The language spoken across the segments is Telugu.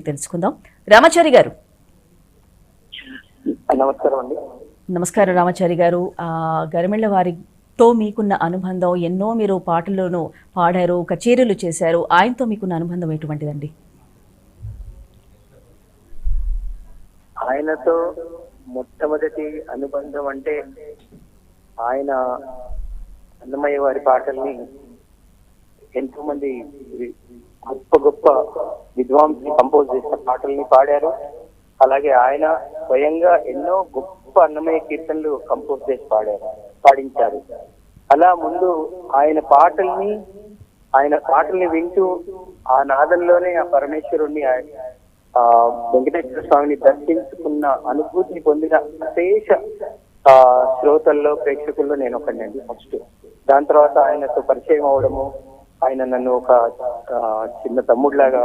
తెలుసుకుందాం. రామాచారి గారు. నమస్కారం అండి. నమస్కారం రామాచారి గారు. గరిమెళ్ళ వారితో మీకున్న అనుబంధం ఎన్నో మీరు పాటలను పాడారు కచేరీలు చేశారు. ఆయనతో మీకున్న అనుబంధం ఎటువంటిదండి? ఆయనతో మొట్టమొదటి అనుబంధం అంటే ఆయన అన్నమయ్య వారి పాటల్ని ఎంతో మంది గొప్ప గొప్ప విద్వాంసులు కంపోజ్ చేసిన పాటల్ని పాడారు. అలాగే ఆయన స్వయంగా ఎన్నో గొప్ప అన్నమయ కీర్తనలు కంపోజ్ చేసి పాడారు పాడించారు. అలా ముందు ఆయన పాటల్ని ఆయన పాటల్ని వింటూ ఆ నాదంలోనే ఆ పరమేశ్వరుణ్ణి ఆయన ఆ వెంకటేశ్వర స్వామిని దర్శించుకున్న అనుభూతిని పొందిన విశేష ఆ శ్రోతల్లో ప్రేక్షకుల్లో నేను ఒకనండి ఫస్ట్ దాని తర్వాత ఆయనతో పరిచయం అవడము ఆయన నన్ను ఒక చిన్న తమ్ముడిలాగా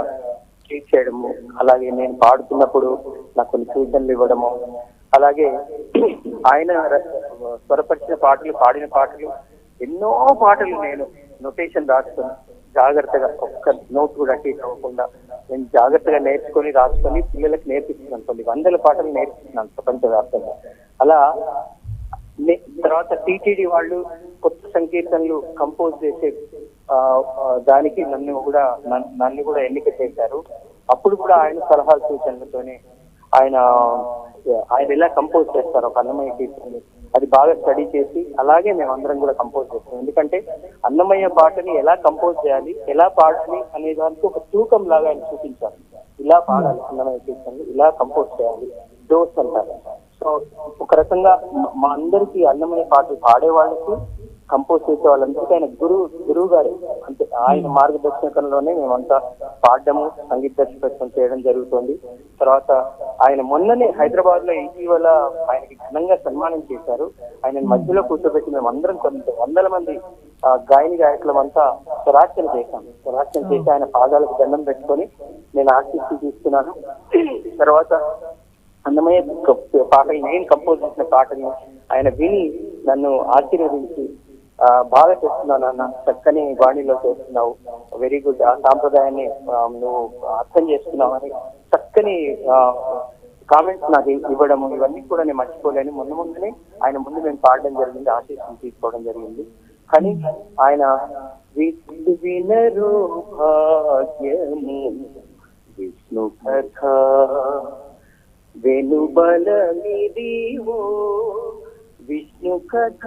ట్రీట్ చేయడము అలాగే నేను పాడుతున్నప్పుడు నాకు కొన్ని సూచనలు ఇవ్వడము. అలాగే ఆయన స్వరపరిచిన పాటలు పాడిన పాటలు ఎన్నో పాటలు నేను నొటేషన్ రాసుకుని జాగ్రత్తగా ఒక్క నోట్ కూడా అటు అవ్వకుండా నేను జాగ్రత్తగా నేర్చుకొని రాసుకొని పిల్లలకు నేర్పిస్తున్నాను కొన్ని వందల పాటలు నేర్పిస్తున్నాను ప్రపంచ వ్యాప్తంగా అలా తర్వాత టీటీడీ వాళ్ళు సంకీర్తనలు కంపోజ్ చేసే దానికి నన్ను కూడా నన్ను నన్ను కూడా ఎన్నిక చేశారు. అప్పుడు కూడా ఆయన సలహా సూచనలతోనే ఆయన ఆయన ఎలా కంపోజ్ చేస్తారు ఒక అన్నమయ్య కీర్తనని అది బాగా స్టడీ చేసి అలాగే మేము అందరం కూడా కంపోజ్ చేస్తాం. ఎందుకంటే అన్నమయ్య పాటని ఎలా కంపోజ్ చేయాలి ఎలా పాడాలి అనే దానికి ఒక తూకం లాగా ఆయన చూపించారు. ఇలా పాడాలి అన్నమయ్య కీర్తనలు ఇలా కంపోజ్ చేయాలి డోస్ అంటారు. సో ఒక రకంగా మా అందరికి అన్నమయ్య పాటలు పాడే వాళ్ళకి కంపోజ్ చేసే వాళ్ళందరికీ ఆయన గురువు గురువు గారు. అంటే ఆయన మార్గదర్శకంలోనే మేమంతా పాడడము సంగీత దర్శకత్వం చేయడం జరుగుతుంది. తర్వాత ఆయన మొన్ననే హైదరాబాద్లో ఇటీవల ఆయనకి ఘనంగా సన్మానం చేశారు. ఆయన మధ్యలో కూర్చోబెట్టి మేము అందరం కొంత వందల మంది ఆ, గాయని గాయకులమంతా స్వరార్చన చేశాం. స్వరార్చన చేసి ఆయన పాదాలకు దండం పెట్టుకొని నేను ఆశిస్తూ తీసుకున్నాను. తర్వాత అందమయ్య క- పాటలు నేను కంపోజ్ చేసిన పాటని ఆయన విని నన్ను ఆశీర్వదించి బాగా చేస్తున్నాను అన్న చక్కని వాణిలో చేస్తున్నావు. వెరీ గుడ్ ఆ సాంప్రదాయాన్ని నువ్వు అర్థం చేస్తున్నావు అని చక్కని కామెంట్స్ నాకు ఇవ్వడము ఇవన్నీ కూడా నేను మర్చిపోలేను. ముందు ముందునే ఆయన ముందు మేము పాడడం జరిగింది ఆశీస్సులు తీసుకోవడం జరిగింది. కానీ ఆయన విష్ణు వినరు భాగ్యము విష్ణు కథ వెనుబలమిదివో విష్ణు కథ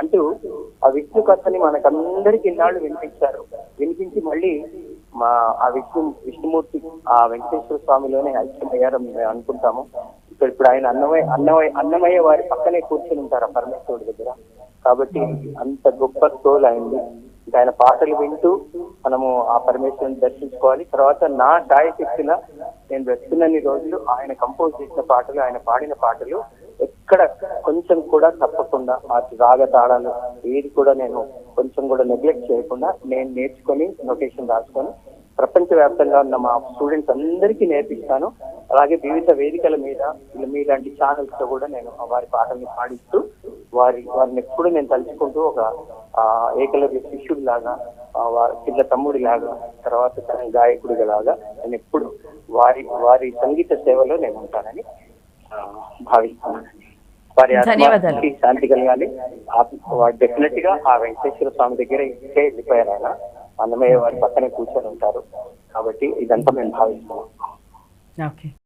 అంటూ ఆ విష్ణు కథని మనకందరికి ఇన్నాళ్ళు వినిపించారు. వినిపించి మళ్ళీ మా ఆ విష్ణు విష్ణుమూర్తి ఆ వెంకటేశ్వర స్వామిలోనే ఐక్యమయ్యారు మేము అనుకుంటాము. ఇక్కడ ఇప్పుడు ఆయన అన్నమయ్య అన్నమయ్య అన్నమయ్య వారి పక్కనే కూర్చొని ఉంటారు ఆ పరమేశ్వరుడి దగ్గర. కాబట్టి అంత గొప్ప సోల్ అయింది ఇంకా ఆయన పాటలు వింటూ మనము ఆ పరమేశ్వరుని దర్శించుకోవాలి. తర్వాత నా శక్తిలా నేను బ్రతుకున్నన్ని రోజులు ఆయన కంపోజ్ చేసిన పాటలు ఆయన పాడిన పాటలు ఎక్కడ కొంచెం కూడా తప్పకుండా ఆ రాగ తాళాలు ఏది కూడా నేను కొంచెం కూడా నెగ్లెక్ట్ చేయకుండా నేను నేర్చుకొని నోటేషన్ రాసుకొని ప్రపంచవ్యాప్తంగా ఉన్న మా స్టూడెంట్స్ అందరికీ నేర్పిస్తాను. అలాగే వివిధ వేదికల మీద మీలాంటి ఛానల్స్లో కూడా నేను వారి పాటల్ని పాడిస్తూ వారి వారిని ఎప్పుడు నేను తలుచుకుంటూ ఒక ఆ, ఏకలవ్య శిష్యుడి లాగా చిన్న తమ్ముడి లాగా తర్వాత తన గాయకుడిగా లాగా నేను ఎప్పుడు వారి వారి సంగీత సేవలో నేను ఉంటానని భావిస్తున్నాను. వారి. ఆత్మకి శాంతి కలగాలి. డెఫినెట్గా ఆ వెంకటేశ్వర స్వామి దగ్గర ఇచ్చే వెళ్ళిపోయారు ఆయన. అన్నమయ్య వారి పక్కనే కూర్చొని ఉంటారు. కాబట్టి ఇదంతా మేము భావిస్తున్నాం. ఓకే.